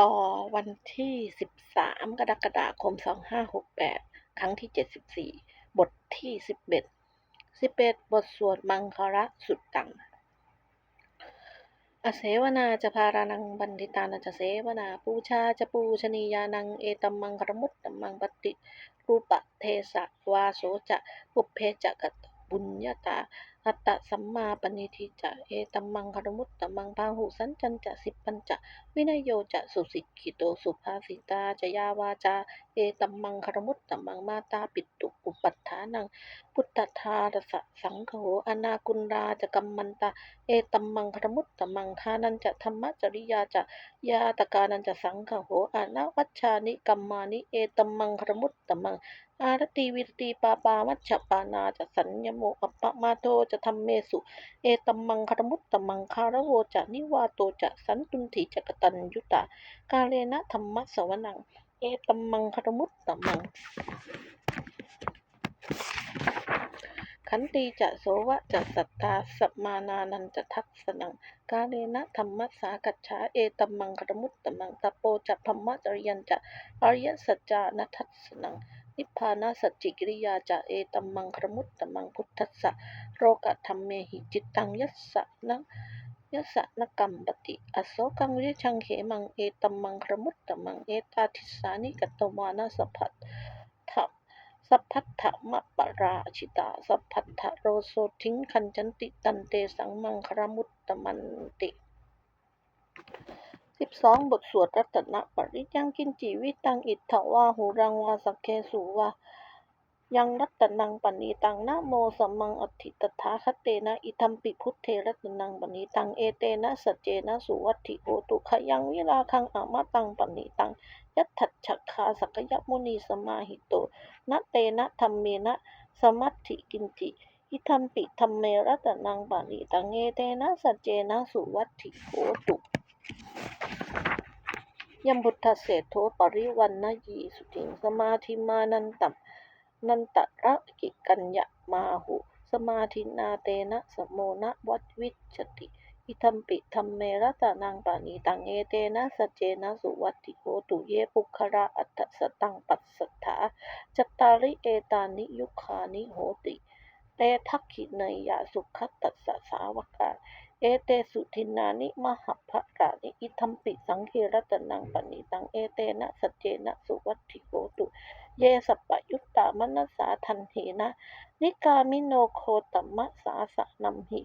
ต่อวันที่ 13 กรกฎาคม 2568 ครั้งที่ 74 บทที่ 11 11 บทสวดมังคละสุดตัง อเสวนาจะพารานังบันทิตานัจะเสวนาปูชาจะปูชนียานังเอตัมมังครมุตตัมมังปฏิรูปะเทสะวาโสจะปุเพจะกต บุญญาตาอัตตะสัมมาปณิทิจะ เอตัมมังคารมุตตัมมังพาหุสันจันจะสิปัญจะ วินยโยจะสุสิกิโตสุภาสิตาจะยาวาจา เอตัมมังคารมุตตัมมังมาตาปิตุอุปัฏฐานัง พุทธทารสะสังโฆอนากุณราจะกัมมันตา เอตัมมังคารมุตตัมมังทานันจะธรรมจริยาจะ ยาตกานันจะสังโหอานาวัชชานิกัมมานิ เอตัมมังคารมุตตัมมัง อารติวิรติปาปามัชปานาจะสัญญโมอัปปะมาโตจะธรรมเมสุ เอตัมมังคารมุตตัมมังคารโวจะนิวาโตจะสันตุนถิจะกตัญยุตากาเลนะธรรมะสวนัง เอตัมมังคารมุตตัมมัง ขันติจะโสวะจะสัทธาสัมมานานันจะทักษนัง กาเลนะธรรมะสากัจฉาเอตัมมังคารมุตตัมมังตะโปจะพมมะจริยันจะอริยสัจจานัทัสนัง นิพพานาสัจจิกิริยาจะเอตัมมังครมุตตัมมังพุทธัสสะโรกะธรรมเมหิจิตตังยัสสะนะยัสะนกัมปติอโศกังวิชังเขมังเอตัมมังครมุตตัมมังเอตาทิสานิกัตตวานาสัพพัทธะสัพพัทธมะปราชิตา สัพพัทธโรโสทิงคันจันติตันเตสังมังครมุตตมันติ สิบสองบทสวดรัตนปริยังกินจีวิตังอิทธวาหูรังวาสักเคสุวายังรัตนังปณิตังนะโมสัมมังอธิตถาคเตนะอิทัมปิพุทเทรัตนังปณิตังเอเตนะสัจเจนะสุวัตถิโอตุขยังวิราคังอามตังปณิตังยัตถัจคาสักยมุนีสมาหิโตนะเตนะธรรมเมนะสมัตถิกินจิอิทัมปิธรรมเมรัตนังปณิตังเอเตนะสัจเจนะสุวัตถิโอตุ ยมพุทธเศรษโธปริวันนะยีสุติงสมาธิมานันตัมนันตระกิกัญญะมาหุ สมาธินาเตนะสมโมนะวัดวิชติอิทัมปิธรรมเมรัตนังปานิตังเอเตนะสเจนะสุวัติโหตุเยปุคระอัตถสตังปัสสัทธาจตาริเอตานิยุคานิโหติเตทักขิเนยยาสุขตัสสะสาวกา เอเตสุทินานิมหัพพะรานิอิทัมปิสังเครตนังปณิตังเอเตนะสัจเจนะสุวัตถิโหตุ เยสัปยุตตามนัสสาทันเหนะ นิกามิโนโคตมะสาสะนัมหิ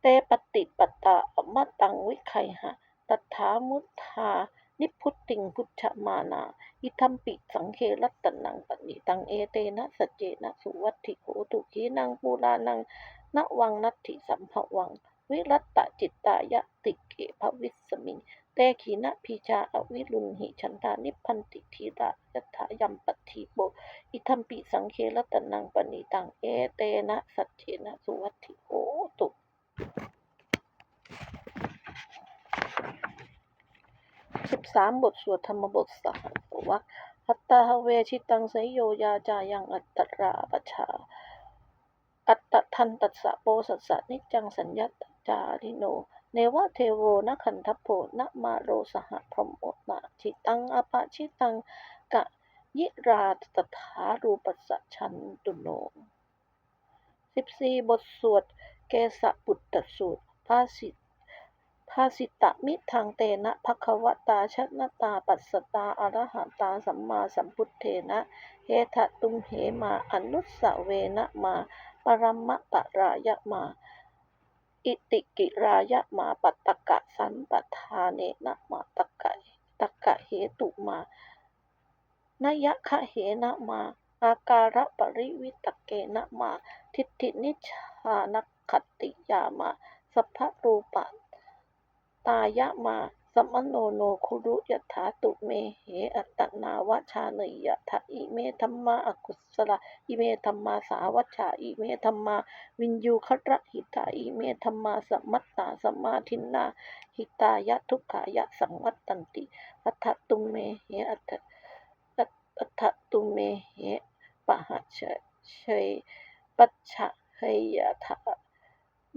เตปฏิปตาอมตังวิไคหะตัทธามุทานิพุตติงพุทธมานาอิทัมปิสังเครัตนังปณิตังเอเตนะสัจเจนะสุวัตถิโหตุขีนังปูรานังนวังนัตถิสัมภวัง วิรัตตจิตตายะติเกภวิสมิงเตขีนะพีชาอวิรุณหิฉันทานิพันติทีระยัตถายัมปทีโบอิทัมปิสังเครัตนังปณิตังเอเตนะสัจเจนะสุวัติโหตุสิบสามบทสวดธรรมบทสหัสวะอัตตาเวชิตังสยโยยาจายังอัตตราปชาอัตตทันตัสสะโปสัสสะนิจจังสัญญาต จาริโน เนวะเทโวนะขันทัพโพนะมาโรสหพรหมโอนาชิตังอปะชิตังกะยิราตถารูปัสชันตุโนสิบสี่บทสวดเกสะปุตตสูตรภาสิภาสิตะมิทางเตนะภควตาชนตาปัสสตาอรหัตาสัมมาสัมพุทเทนะเฮทะตุมเหมาอนุสสเวนะมา ปรมมะปะรายะมา อิติกิรายะมาปัตตกะสันปทาเนนะมาตกะตกะเหตุมานยะคะเหนะมาอาการะปริวิตเกนะมา ทิฏฐินิชานคติยามา สัพพรูปะ ตายะมา มมโนโนคุรุยถาตุเมเหอัตนาวชาเนยยะทะอิเมธัมมาอกุศลอิเมธัมมาสาวัชชาอิเมธัมมา วินยูคระหิตาอิเมธัมมาสัมมัตตาสมาทินนาหิตายะทุกขายะสังวัตตันติอัฏฐตุเมเหอัฏฐอัฏฐตุเมเหปะหะเชเชยปัจฉะเฮยะทะ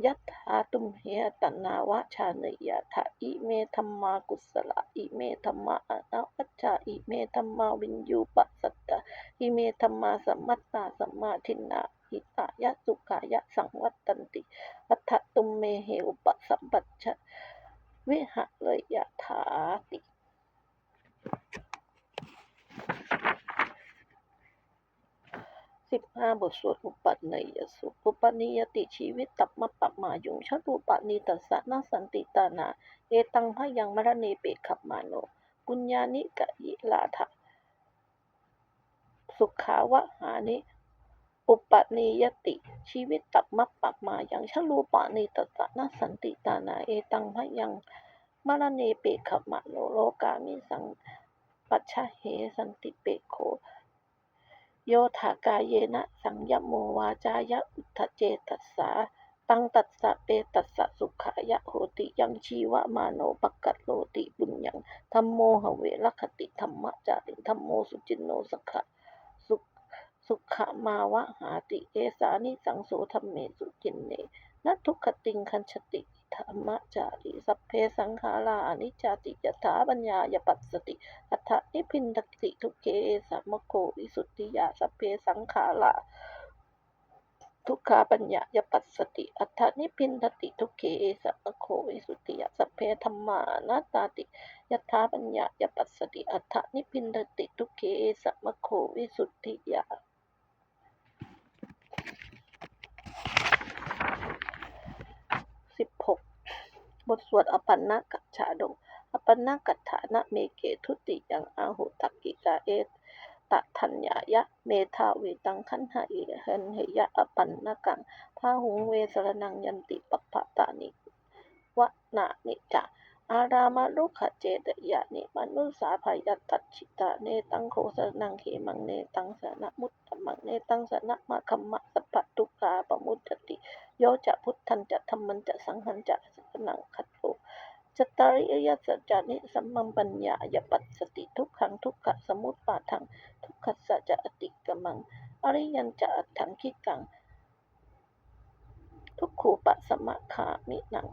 ยัตถาตุมเหตนาวะชาเนยถาอิเมธัมมากุสละอิเมธัมมาอนาวัชชาอิเมธัมมาวินยูปัสสัตตะอิเมธัมมาสัมมัตตาสัมมาทินนาหิตายะสุขายะสังวัตตันติอัฏฐตุมเมเหอุปสัมปัชชะวิหะเลยยะถาติ สิบห้าบทสวดอุปัฏนยสุอุปนิยติชีวิตตับมะปะมายุงชรูปนิตัสสะนาสันติตานา เอตังพยังมรเนเปขับมาโน กุญญานิกะยิลาทะสุขาวะหานิ อุปนิยติ ชีวิตตับมะปะมายังชรูปะนิตัสสะนาสันติตานา เอตังพยังมรเนเปขับมาโนโลกามิสังปัชชะเหสันติเปโค โยถากายเยนะสังยโมวาจายะอุทธเจตัสสาตังตัสสะเปตัสสะสุขายะโหติยังชีวะมาโนปกัตโลติบุญยังธัมโมหเวรคติธรรมะจาริธัมโมสุจินโนสขะสุขสุขมาวะหาติเอสานิสังโสธรรมเมสุจินเนนัทุกขติงคันชติ ธรรมะจาริสัพเพสังขาราอนิจจติยถาปัญญายปัสสติ อัฏฐนิพินทติทุกเกสัมโควิสุทธิยาสัพเพสังขาราทุกขาปัญญายปัสสติ อัฏฐนิพินทติทุกเกสัมโควิสุทธิยาสัพเพธรรมานาตาติยถาปัญญายปัสสติ อัฏฐนิพินทติทุกเกสัมโควิสุทธิยาสิบหก บทสวดอปันนกัจฉาดงอปันนากัจฉานะเมเกทุติยังอาหุตักกิกาเอตตะทัญญายะเมธาวิตังคันหาอิเหนเหยะอปันนกังพาหุงเวสรนังยันติปปปะตานิวะนานิจา อารามาลุขเจตยานิมนุสาภยัตตัจฉิตาเนตังโคสนังเขมังเนตังสนะมุตตมังเนตังสนะมะคัมมะสัพพะทุกาปมุตติ โยจะพุทธันจะธรรมันจะสังหันจะสนังคัตโตจตาริยสัจจานิสัมมัมปัญญายปัสสติทุกขังทุกขะสมุปปาทังทุกขสัจจะอติกมัง อริยันจะอัตถังคิกัง ทุกขูปะสมะขามินัง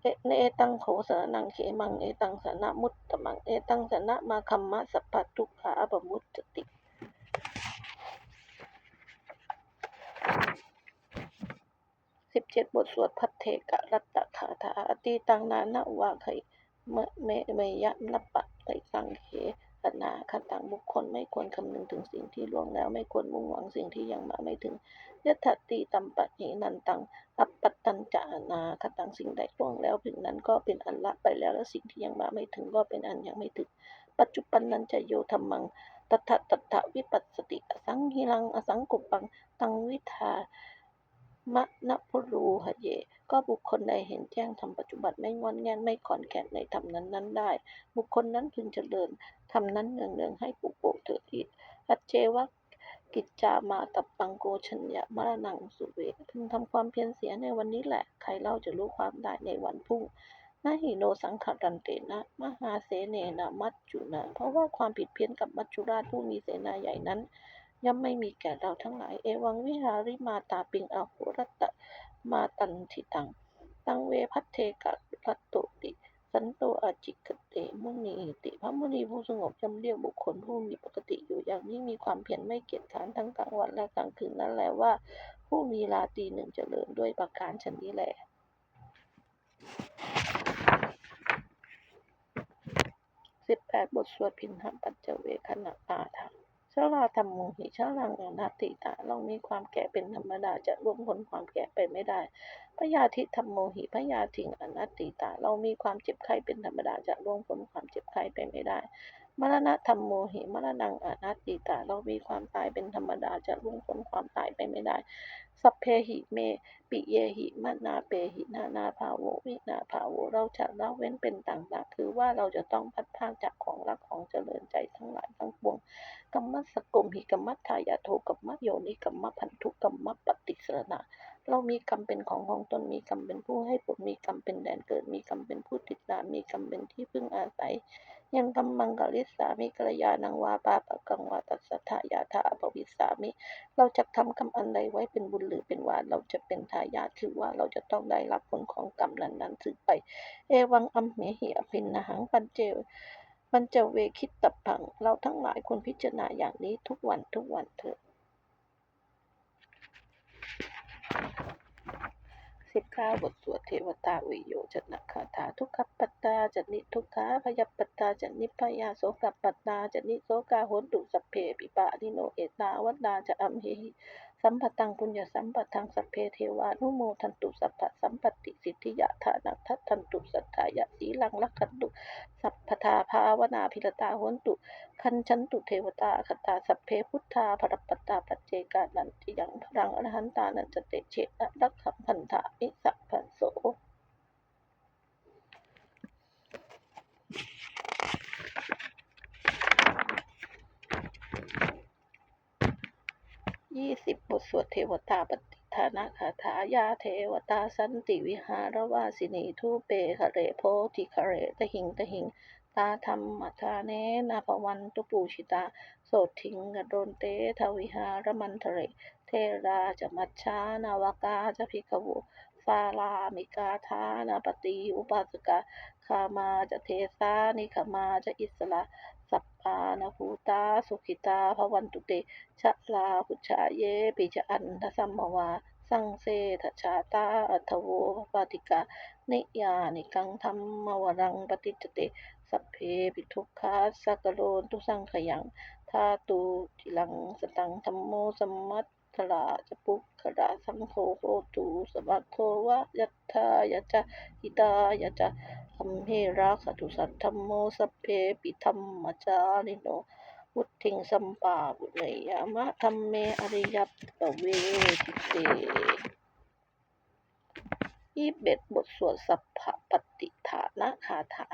เอเนตังโขสนังเขมังเอตังสนะมุตตมังเอตังสนะมาคัมมะสัพพะทุกขาปมุตติสิบเจ็ดบทสวดพัทเทกะรัตตะคาถาอตีตังนานะวาไคเมเมเมยะนปะไตสังเขอนาคตังบุคคลไม่ควรคำนึงถึงสิ่งที่ล่วงแล้ว ไม่ควรมุ่งหวังสิ่งที่ยังมาไม่ถึง ยถติตัมปะเหนันตังอัปปัตตัญจะอนาคตังสิ่งใดล่วงแล้วถึงนั้นก็เป็นอันละไปแล้ว และสิ่งที่ยังมาไม่ถึงก็เป็นอันยังไม่ถึง ปัจจุบันนันจะโยธรรมังตัทธะตัทธะวิปัสสติอสังหิรังอสังกุปัง ตังวิทามะนะพุรูหะเย ก็บุคคลใดเห็นแจ้งธรรมปัจจุบันไม่งอนแงนไม่ขอนแก่นในธรรมนั้นนั้นได้ บุคคลนั้นพึงเจริญธรรมนั้นเนืองเนืองให้ปุกโปกเถิดอีกอัจเจวะ กิจจามาตับปังโกชัญญะมรณังสุเวพึงทำความเพียรเสียในวันนี้แหละ ใครเล่าจะรู้ความได้ในวันพรุ่งนาหิโนสังขรันเตนะมหาเสเนนะมัจจุนะเพราะว่าความผิดเพี้ยนกับมัจจุราชผู้มีเสนาใหญ่นั้นย่อมไม่มีแก่เราทั้งหลาย เอวังวิหาริมาตาปิงอาโหรัตตะมาตันทิตัง ตังเวพัทเทกะรัตโตติ สันโตอาจิกเตมุนีติพระมุนีผู้สงบย่อมเรียกบุคคลผู้มีปกติอยู่อย่างยิ่งมีความเพียรไม่เกียจค้านทั้งกลางวันและกลางคืนนั่นแหละว่า ผู้มีราตรีหนึ่งเจริญด้วยประการชนนี้แหละสิบแปดบทสวดพินหปัจเจเวคณะอาทังชา ราธรรมโมหิชาลังอนัติตาเรามีความแก่เป็นธรรมดาจะล่วงพ้นความแก่ไปไม่ได้พยาธิธรรมโมหิพยาธิงอนัตติตาเรามีความเจ็บไข้เป็นธรรมดาจะล่วงพ้นความเจ็บไข้ไปไม่ได้ มรณะธรรมโมหิมรณังอนัตติตาเรามีความตายเป็นธรรมดาจะล่วงพ้นความตายไปไม่ได้ สัพเพหิเม ปิเยหิมนาเปหินานาภาโววินาภาโวเราจะละเว้นเป็นต่างๆ คือว่าเราจะต้องพัดพากจากของรักของเจริญใจทั้งหลายทั้งปวงกัมมัสสกมหิกัมมัทธายาโทกัมมะโยนิกัมมะพันธุกัมมะปฏิสรณะ เรามีกรรมเป็นของของตนมีกรรมเป็นผู้ให้ผลมีกรรมเป็นแดนเกิด มีกรรมเป็นผู้ติดตามมีกรรมเป็นที่พึ่งอาศัย ยังกัมมังกลิสามิกัลยาณังวาปาปะกังวาตัสสทายาทาอปวิสามิ เราจะทำกรรมอันใดไว้เป็นบุญหรือเป็นวาเราจะเป็นทายาทคือว่าเราจะต้องได้รับผลของกรรมนั้นๆสืบไป เอวังอัมเหหิอภินนหังปัญเจปัญจเวคิดตตพัง เราทั้งหลายควรพิจารณาอย่างนี้ทุกวันทุกวันเถิด สิบเก้าบทสวดเทวตาวิโยจนะคาถาทุกขปัตตาจันนิทุกขาพยปัตตาจันนิพยาโสกปัตตาจันนิโสกาหนตุสัพเพปิปะนิโนเอตาวัตนาจะอัมเหหิ สัมปตังปุญญสัมปทังสัพเพเทวานุโมทันตุสัพพะสัมปติสิทธิยะฐานัทัตทันตุสัทธายะสีลังลักขันตุสัพพทาภาวนาพิรตาโหนตุคันชันตุเทวตาคตาสัพเพพุทธาภรปตตาปัจเจกานันติยังพลังอรหันตานันจเตเชนะรักขัมพันธาอิสัพพันโส ยี่สิบบทสวดเทวตาปฏิทานาคาถายาเทวตาสันติวิหารวาสินีทูเปคะเรโพธิคะเรตหิงตหิง ตาธรรมทาเนนาภวันตุปูชิตา โสทิงกโดนเตทวิหารมันเทเร เทราจะมัชชานาวกาจะพิกวุฟาลามิกาธานาปฏิอุปาสกาคามาจะเทสานิขมาจะอิสระ สัพพานาภูตา สุขิตาภวันตุเต ชะลาพุชาเยปิจอันทสัมมวา สังเสทชาตา อัทโวปาติกา นิยานิกังธรรมวรังปฏิจเต สัพเพปิทุกขาสักโรนตุสังขยังทาตูจิลังสตังธรรมโมสมัตถลาจะปุกขดาสังโฆโหตูสมัคโควะยัตถายะจะหิตายะจะ คัมเหราคตุสัทธรรมโมสเพปิธรรมจาริโนพุทิงสัมปาบุเรยามะธรรมเมอริยัตตเวทิเตยี่เบ็ดบทสวดสัพพปฏิฐานะคาถา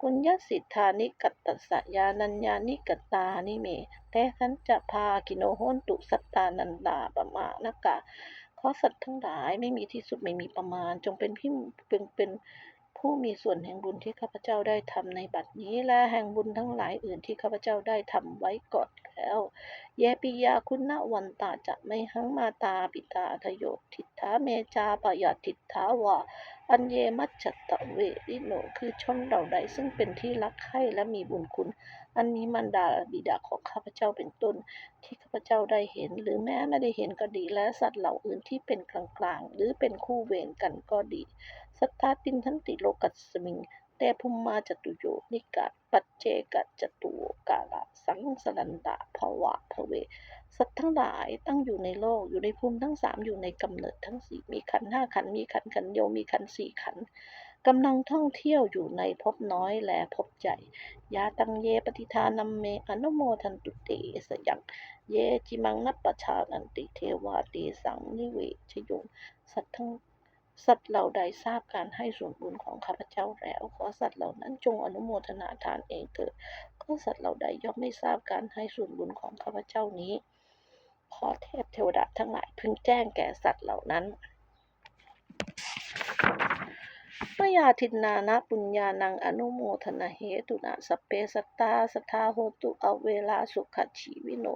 กุญญสิทธานิกัตตสยานัญญานิกตานิเมแต่สันจะพากิโนโหนตุสัตตานันดาปมานกะขอสัตว์ทั้งหลายไม่มีที่สุดไม่มีประมาณ จงเป็นพี่เป็นเป็น ผู้มีส่วนแห่งบุญที่ข้าพเจ้าได้ทำในบัดนี้ และแห่งบุญทั้งหลายอื่นที่ข้าพเจ้าได้ทำไว้ก่อนแล้ว เยปิยาคุณวันตาจะไม่หังมาตาปิตาทโยทิฏฐาเมจาปยาทิฏฐาวาอันเยมัจจตะเวริโนคือชนเหล่าใดซึ่งเป็นที่รักใคร่และมีบุญคุณ อันนี้มันดาบิดาของข้าพเจ้าเป็นต้น ที่ข้าพเจ้าได้เห็น หรือแม้ไม่ได้เห็นก็ดีและสัตว์เหล่าอื่นที่เป็นกลางๆ หรือเป็นคู่เวรกันก็ดี สัตตาตินทันติโลกัสมิง แต่ภูมิมาจตุโยนิกาปัจเจกจตุโวกาลาสังสันดาภวะภเว สัตว์ทั้งหลายตั้งอยู่ในโลกอยู่ในภูมิทั้งสามอยู่ในกำเนิดทั้งสี่มีขันห้าขันมีขันขันธ์โยวมีขันสี่ขันกำลังท่องเที่ยวอยู่ในภพน้อยและภพใหญ่ ยาตังเยปฏิทานัมเมอนุโมทันตุเตสยัง เยจิมังนัปปชานันติเทวาเตสังนิเวชโยงสัตว์ทั้ง สัตว์เหล่าใดทราบการให้ส่วนบุญของข้าพเจ้าแล้ว ขอสัตว์เหล่านั้นจงอนุโมทนาทานเองเถิดก็สัตว์เหล่าใดย่อมไม่ทราบการให้ส่วนบุญของข้าพเจ้านี้ ขอเทพเทวดาทั้งหลายพึงแจ้งแก่สัตว์เหล่านั้นมยาทินนานะปุญญานังอนุโมทนาเหตุนาสเปสตาสทาโหตุอเวลาสุขชีวิโน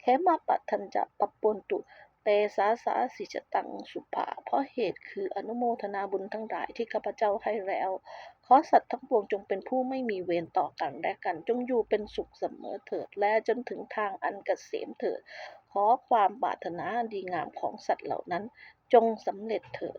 แคมาปัทันจะปปปนตุ เตสาสาสิจตังสุภา เพราะเหตุคืออนุโมทนาบุญทั้งหลายที่ข้าพเจ้าให้แล้ว ขอสัตว์ทั้งปวงจงเป็นผู้ไม่มีเวรต่อกันและกัน จงอยู่เป็นสุขเสมอเถิดและจนถึงทางอันเกษมเถิด ขอความบารถนาดีงามของสัตว์เหล่านั้น จงสำเร็จเถิด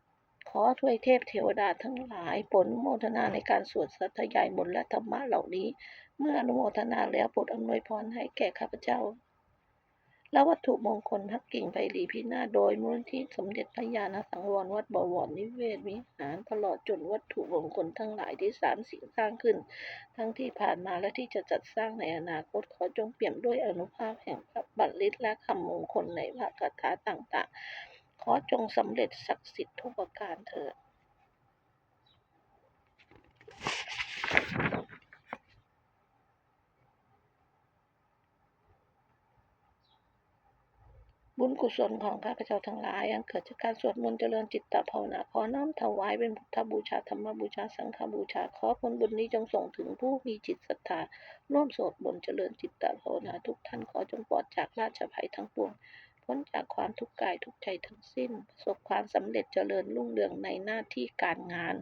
ขอทวยเทพเทวดาทั้งหลายผลโมทนาในการสวดสัทยายมนและธรรมะเหล่านี้ เมื่ออนุโมทนาแล้วโปรดอำนวยพรให้แก่ข้าพเจ้า และวัตถุมงคลทักกิ่งไพลีพินาโดยมูลนิธิสมเด็จพระญาณสังวรวัดบวรนิเวศวิหารตลอดจนวัตถุมงคลทั้งหลายที่สามสิ่งสร้างขึ้น ทั้งที่ผ่านมาและที่จะจัดสร้างในอนาคตขอจงเปี่ยมด้วยอนุภาพแห่งพระบัลลิตและคำมงคลในพระคาถาต่างๆ ขอจงสำเร็จศักดิ์สิทธิ์ทุกประการเถิดบุญกุศลของข้าพเจ้าทั้งหลายอันเกิดจากการสวดมนต์เจริญจิตตภาวนาขอน้อมถวายเป็นพุทธบูชาธรรมบูชาสังฆบูชาขอผลบุญนี้จงส่งถึงผู้มีจิตศรัทธาร่วมสวดมนต์เจริญจิตตภาวนาทุกท่านขอจงปลอดจากราชภัยทั้งปวง พ้นจากความทุกข์กายทุกใจทั้งสิ้นประสบความสำเร็จเจริญรุ่งเรืองในหน้าที่การงาน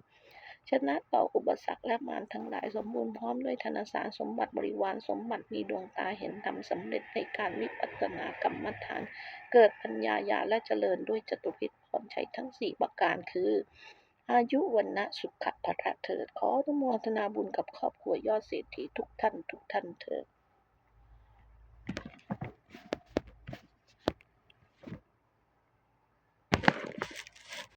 ชนะต่ออุปสรรคและมารทั้งหลายสมบูรณ์พร้อมด้วยธนสารสมบัติบริวารสมบัติมีดวงตาเห็นธรรมสำเร็จในการวิปัสสนากรรมฐาน เกิดปัญญาญาและเจริญด้วยจตุพิธพรชัยทั้งสี่ประการคืออายุวันนะสุขภะเถิดขออนุโมทนาบุญกับครอบครัวยอดเศรษฐีทุกท่านทุกท่านเถิด